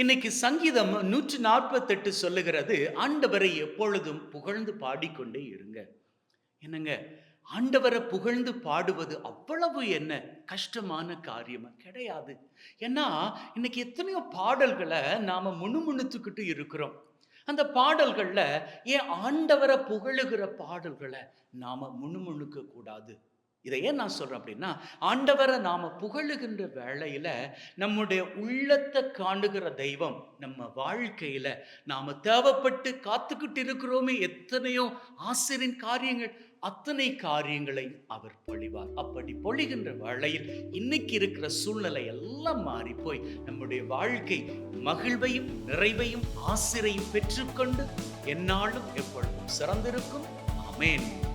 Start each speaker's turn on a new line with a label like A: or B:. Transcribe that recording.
A: இன்னைக்கு சங்கீதம் நூற்றி நாற்பத்தெட்டு சொல்லுகிறது ஆண்டவரை எப்பொழுதும் புகழ்ந்து பாடிக்கொண்டே இருங்க. என்னங்க ஆண்டவரை புகழ்ந்து பாடுவது அவ்வளவு என்ன கஷ்டமான காரியமா? கிடையாது. ஏன்னா இன்னைக்கு எத்தனையோ பாடல்களை நாம முணுமுணுத்துக்கிட்டு இருக்கிறோம். அந்த பாடல்களில் ஏன் ஆண்டவரை புகழுகிற பாடல்களை நாம முணுமுணுக்க கூடாது? இதை ஏன் நான் சொல்கிறேன் அப்படின்னா ஆண்டவரை நாம புகழுகின்ற வேளையில நம்முடைய உள்ளத்தை காணுகிற தெய்வம் நம்ம வாழ்க்கையில நாம தேவைப்பட்டு காத்துக்கிட்டு இருக்கிறோமே எத்தனையோ ஆசிரியின் காரியங்கள் அத்தனை காரியங்களை அவர் பொழிவார். அப்படி பொழிகின்ற வேளையில் இன்னைக்கு இருக்கிற சூழ்நிலை எல்லாம் மாறி போய் நம்முடைய வாழ்க்கை மகிழ்வையும் நிறைவையும் ஆசிரையும் பெற்றுக்கொண்டு என்னாலும் எப்பொழுதும் சிறந்திருக்கும். அமேன்